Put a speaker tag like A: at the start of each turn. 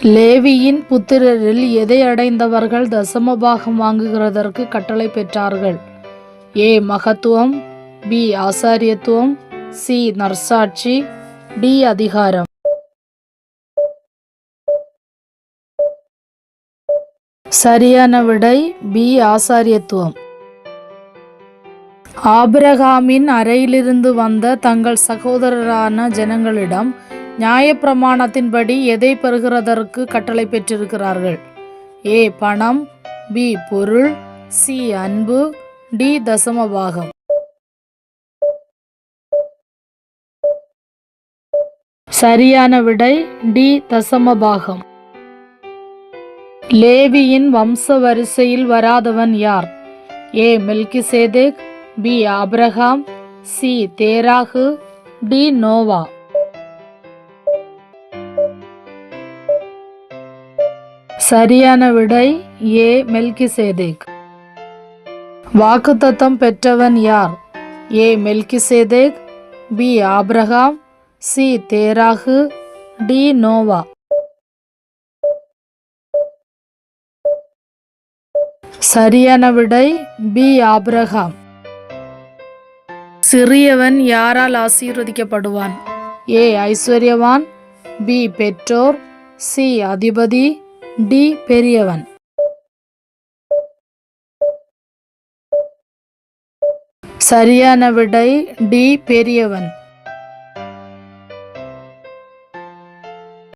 A: லேவியின் புத்திரரில் எதை அடைந்தவர்கள் தசமபாகம் வாங்குகிறதற்கு கட்டளை பெற்றார்கள்? ஏ. மகத்துவம் பி. ஆசாரியத்துவம் சி. நர்சாட்சி டி. அதிகாரம். சரியான விடை பி. ஆசாரியத்துவம். ஆபிரகாமின் அறையிலிருந்து வந்த தங்கள் சகோதரரான ஜனங்களிடம் நியாயப்பிரமாணத்தின்படி எதை பெறுகிறதற்கு கட்டளை பெற்றிருக்கிறார்கள்? ஏ பணம் பி பொருள் சி அன்பு டி தசமபாகம். சரியான விடை டி தசமபாகம். லேவியின் வம்ச வரிசையில் வராதவன் யார்? A Melchizedek B Abraham C Terah D Noah. சரியான விடை ஏ மெல்கி சேதேக் வாக்குத்தத்தம் பெற்றவன் யார்? A Melchizedek B Abraham C Terah D Noah. சரியான விடை பி ஆப்ரஹாம் சிறியவன் யாரால் ஆசீர்வதிக்கப்படுவான்? ஏ ஐஸ்வர்யவான் பி பெற்றோர் சி அதிபதி டி பெரியவன். சரியான விடை டி பெரியவன்.